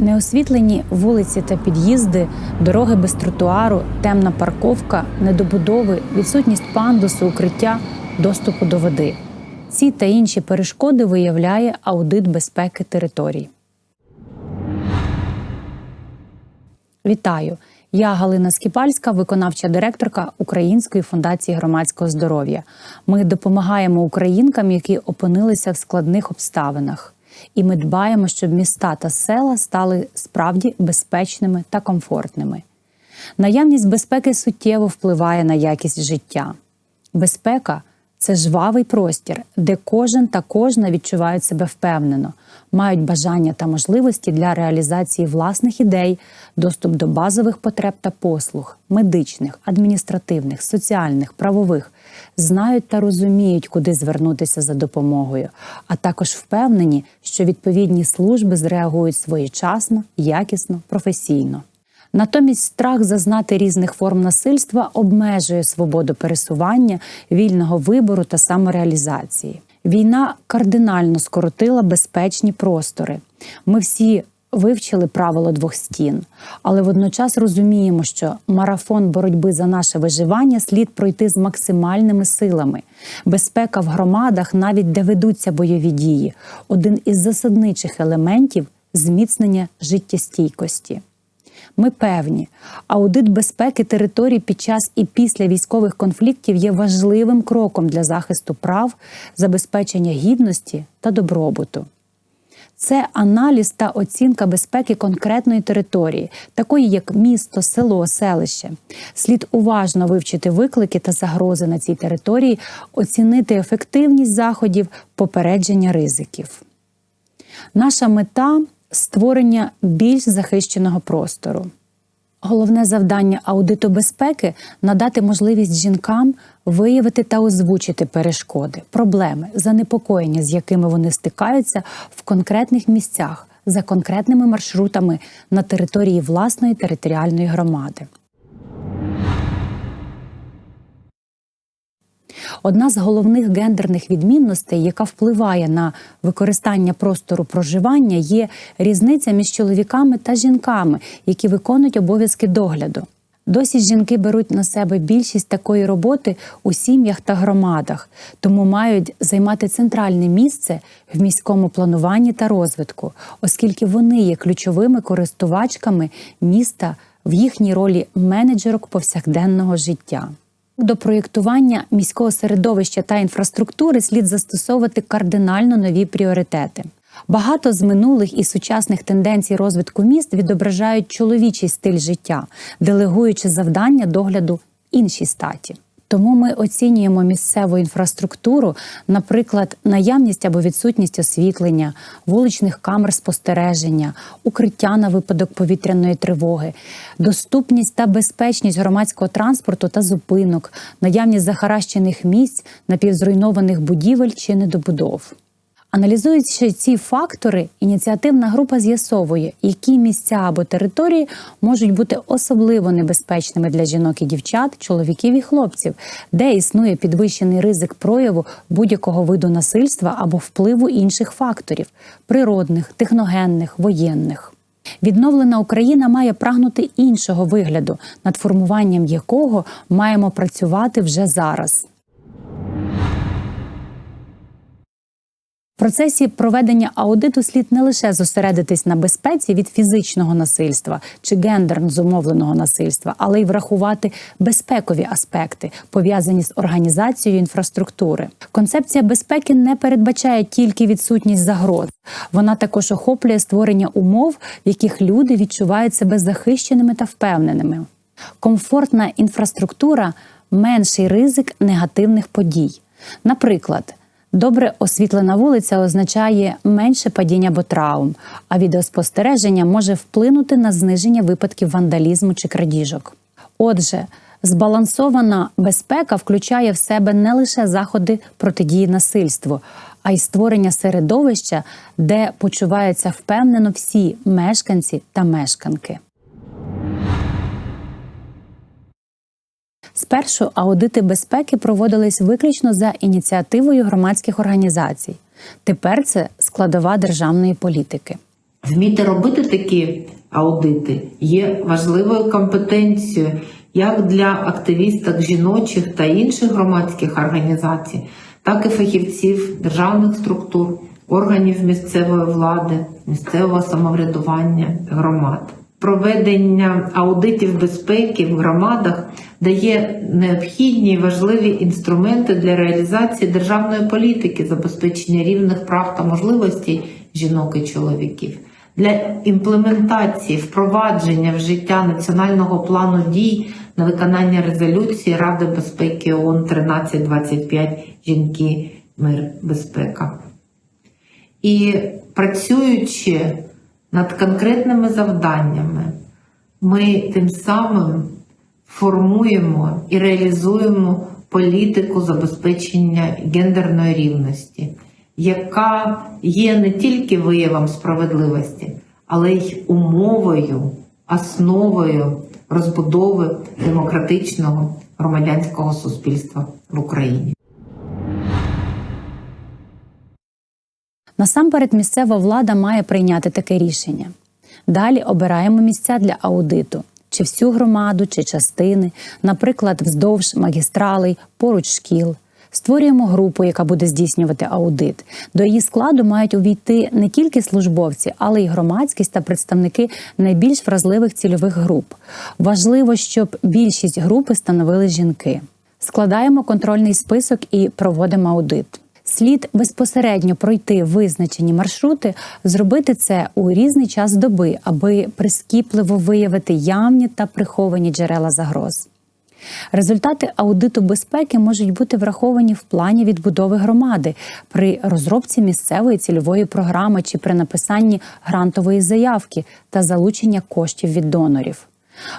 Неосвітлені вулиці та під'їзди, дороги без тротуару, темна парковка, недобудови, відсутність пандусу, укриття, доступу до води. Ці та інші перешкоди виявляє аудит безпеки територій. Вітаю! Я Галина Скіпальська, виконавча директорка Української фундації громадського здоров'я. Ми допомагаємо українкам, які опинилися в складних обставинах. І ми дбаємо, щоб міста та села стали справді безпечними та комфортними. Наявність безпеки суттєво впливає на якість життя. Безпека це жвавий простір, де кожен та кожна відчувають себе впевнено, мають бажання та можливості для реалізації власних ідей, доступ до базових потреб та послуг, медичних, адміністративних, соціальних, правових, знають та розуміють, куди звернутися за допомогою, а також впевнені, що відповідні служби зреагують своєчасно, якісно, професійно. Натомість страх зазнати різних форм насильства обмежує свободу пересування, вільного вибору та самореалізації. Війна кардинально скоротила безпечні простори. Ми всі вивчили правило двох стін, але водночас розуміємо, що марафон боротьби за наше виживання слід пройти з максимальними силами. Безпека в громадах, навіть де ведуться бойові дії, один із засадничих елементів зміцнення життєстійкості. Ми певні, аудит безпеки територій під час і після військових конфліктів є важливим кроком для захисту прав, забезпечення гідності та добробуту. Це аналіз та оцінка безпеки конкретної території, такої як місто, село, селище. Слід уважно вивчити виклики та загрози на цій території, оцінити ефективність заходів, попередження ризиків. Наша мета створення більш захищеного простору. Головне завдання аудиту безпеки надати можливість жінкам виявити та озвучити перешкоди, проблеми, занепокоєння, з якими вони стикаються в конкретних місцях за конкретними маршрутами на території власної територіальної громади. Одна з головних гендерних відмінностей, яка впливає на використання простору проживання, є різниця між чоловіками та жінками, які виконують обов'язки догляду. Досі жінки беруть на себе більшість такої роботи у сім'ях та громадах, тому мають займати центральне місце в міському плануванні та розвитку, оскільки вони є ключовими користувачками міста в їхній ролі менеджерок повсякденного життя. До проєктування міського середовища та інфраструктури слід застосовувати кардинально нові пріоритети. Багато з минулих і сучасних тенденцій розвитку міст відображають чоловічий стиль життя, делегуючи завдання догляду іншій статі. Тому ми оцінюємо місцеву інфраструктуру, наприклад, наявність або відсутність освітлення, вуличних камер спостереження, укриття на випадок повітряної тривоги, доступність та безпечність громадського транспорту та зупинок, наявність захаращених місць, напівзруйнованих будівель чи недобудов. Аналізуючи ці фактори, ініціативна група з'ясовує, які місця або території можуть бути особливо небезпечними для жінок і дівчат, чоловіків і хлопців, де існує підвищений ризик прояву будь-якого виду насильства або впливу інших факторів природних, техногенних, воєнних. Відновлена Україна має прагнути іншого вигляду, над формуванням якого маємо працювати вже зараз. Процесі проведення аудиту слід не лише зосередитись на безпеці від фізичного насильства чи гендерно зумовленого насильства, але й врахувати безпекові аспекти, пов'язані з організацією інфраструктури. Концепція безпеки не передбачає тільки відсутність загроз, вона також охоплює створення умов, в яких люди відчувають себе захищеними та впевненими. Комфортна інфраструктура менший ризик негативних подій. Наприклад, Добре освітлена вулиця означає менше падіння або травм, а відеоспостереження може вплинути на зниження випадків вандалізму чи крадіжок. Отже, збалансована безпека включає в себе не лише заходи протидії насильству, а й створення середовища, де почуваються впевнено всі мешканці та мешканки. Спершу аудити безпеки проводились виключно за ініціативою громадських організацій. Тепер це складова державної політики. Вміти робити такі аудити є важливою компетенцією як для активісток жіночих та інших громадських організацій, так і фахівців державних структур, органів місцевої влади, місцевого самоврядування громад. Проведення аудитів безпеки в громадах дає необхідні і важливі інструменти для реалізації державної політики, забезпечення рівних прав та можливостей жінок і чоловіків, для імплементації впровадження в життя національного плану дій на виконання резолюції Ради безпеки ООН 1325 Жінки, мир, безпека. І працюючи над конкретними завданнями, ми тим самим формуємо і реалізуємо політику забезпечення гендерної рівності, яка є не тільки виявом справедливості, але й умовою, основою розбудови демократичного громадянського суспільства в Україні. Насамперед, місцева влада має прийняти таке рішення. Далі обираємо місця для аудиту. Чи всю громаду, чи частини, наприклад, вздовж магістралей, поруч шкіл. Створюємо групу, яка буде здійснювати аудит. До її складу мають увійти не тільки службовці, але й громадськість та представники найбільш вразливих цільових груп. Важливо, щоб більшість групи становили жінки. Складаємо контрольний список і проводимо аудит. Слід безпосередньо пройти визначені маршрути, зробити це у різний час доби, аби прискіпливо виявити явні та приховані джерела загроз. Результати аудиту безпеки можуть бути враховані в плані відбудови громади при розробці місцевої цільової програми чи при написанні грантової заявки та залучення коштів від донорів.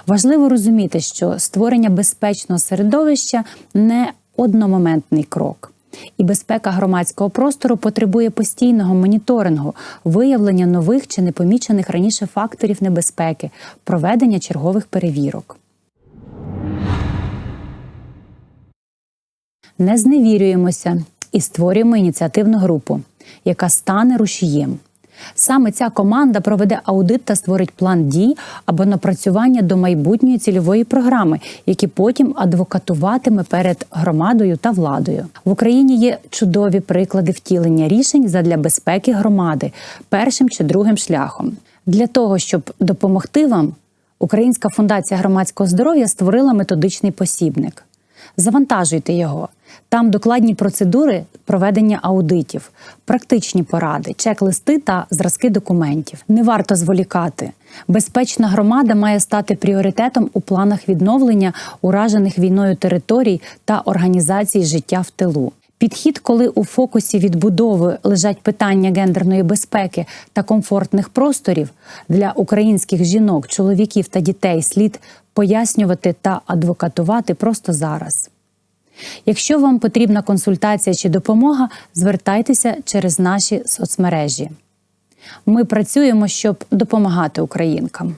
Важливо розуміти, що створення безпечного середовища не одномоментний крок. І безпека громадського простору потребує постійного моніторингу, виявлення нових чи непомічених раніше факторів небезпеки, проведення чергових перевірок. Не зневірюємося і створюємо ініціативну групу, яка стане рушієм. Саме ця команда проведе аудит та створить план дій або напрацювання до майбутньої цільової програми, які потім адвокатуватиме перед громадою та владою. В Україні є чудові приклади втілення рішень задля безпеки громади першим чи другим шляхом. Для того щоб допомогти вам, Українська фундація громадського здоров'я створила методичний посібник. Завантажуйте його. Там докладні процедури проведення аудитів, практичні поради, чек-листи та зразки документів. Не варто зволікати. Безпечна громада має стати пріоритетом у планах відновлення уражених війною територій та організації життя в тилу. Підхід, коли у фокусі відбудови лежать питання гендерної безпеки та комфортних просторів для українських жінок, чоловіків та дітей, слід пояснювати та адвокатувати просто зараз. Якщо вам потрібна консультація чи допомога, звертайтеся через наші соцмережі. Ми працюємо, щоб допомагати українкам.